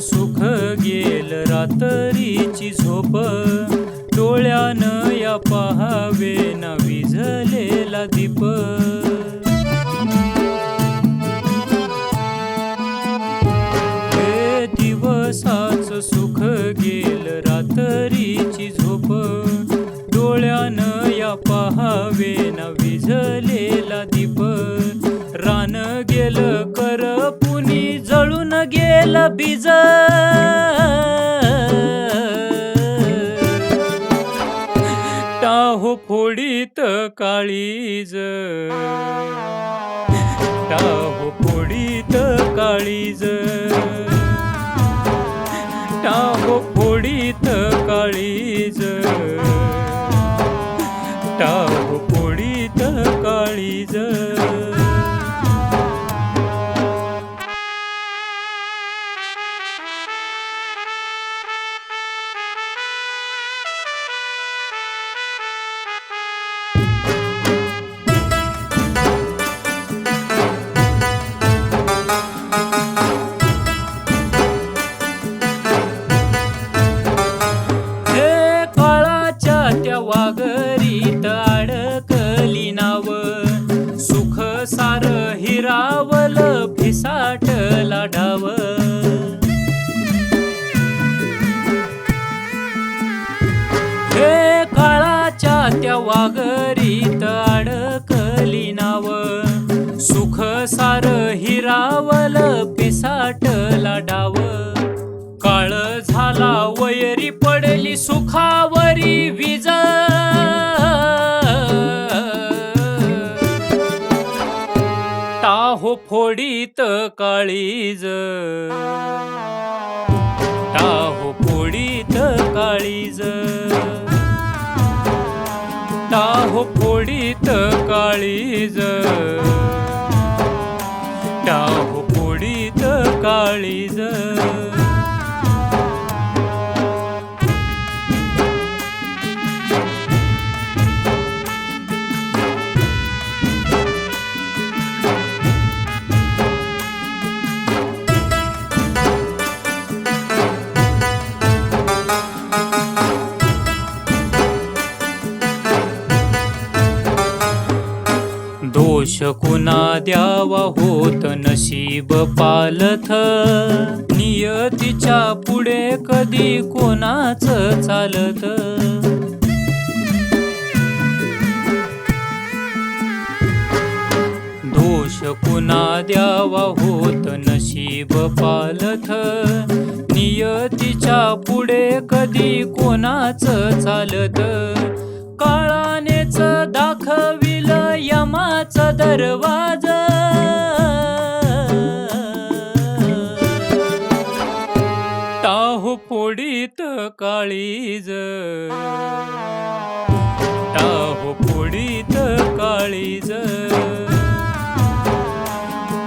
सुख गेल रात्रीची झोप. डोळ्यानं या पाहावे ना विझलेला दीप. दिवसाच सुख गेल रात्रीची झोप. डोळ्यानं या पाहावे ना विझलेला दीप. जळून बीज. टाहो फोडीत काळीज. टाहो फोडीत काळीज. सागरीत अडकली नाव. सुख सार हिरावल फिसाट डाव. हे काळाच्या त्या वागरीत अडकली नाव. सुख सार हिरावल पिसाट डाव. काळ झाला वयरी पडली सुखावरी विजा फोडीत काळीज. टाहो फोडीत काळीज. टाहो फोडीत काळीज. टाहो फोडीत काळीज. दोष कुणा द्यावा होत नशीब पालथ. नियतीच्या पुढे कधी कोणाच चालत? दोष कुणा द्यावा होत नशीब पालथ. नियतीच्या पुढे कधी कोणाच चालत? काळानेच दाखविल यमाच दरवाज. टाहू फोडीत काळीज. टाहू फोडीत काळीज.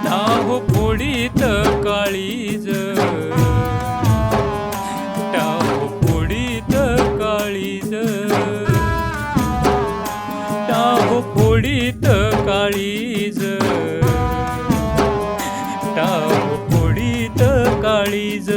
टाहू फोडीत काळीज. फोडीत काळीज. टाव फोडीत काळीज.